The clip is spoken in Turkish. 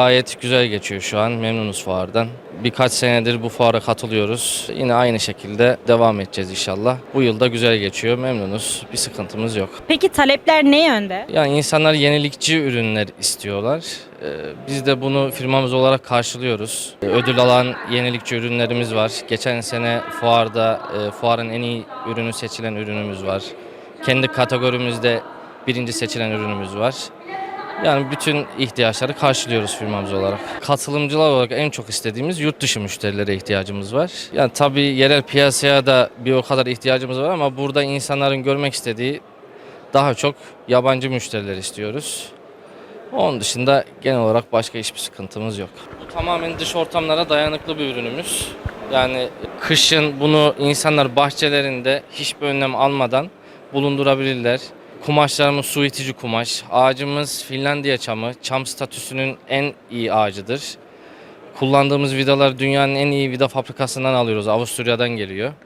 Gayet güzel geçiyor şu an. Memnunuz fuardan. Birkaç senedir bu fuara katılıyoruz. Yine aynı şekilde devam edeceğiz inşallah. Bu yıl da güzel geçiyor. Memnunuz. Bir sıkıntımız yok. Peki talepler ne yönde? Yani insanlar yenilikçi ürünler istiyorlar. Ee, Biz de bunu firmamız olarak karşılıyoruz. Ee, Ödül alan yenilikçi ürünlerimiz var. Geçen sene fuarda e, fuarın en iyi ürünü seçilen ürünümüz var. Kendi kategorimizde birinci seçilen ürünümüz var. Yani bütün ihtiyaçları karşılıyoruz firmamız olarak. Katılımcılar olarak en çok istediğimiz yurt dışı müşterilere ihtiyacımız var. Yani tabii yerel piyasaya da bir o kadar ihtiyacımız var ama burada insanların görmek istediği daha çok yabancı müşteriler istiyoruz. Onun dışında genel olarak başka hiçbir sıkıntımız yok. Bu tamamen dış ortamlara dayanıklı bir ürünümüz. Yani kışın bunu insanlar bahçelerinde hiçbir önlem almadan bulundurabilirler. Kumaşlarımız su itici kumaş. Ağacımız Finlandiya çamı. Çam statüsünün en iyi ağacıdır. Kullandığımız vidalar dünyanın en iyi vida fabrikasından alıyoruz. Avusturya'dan geliyor.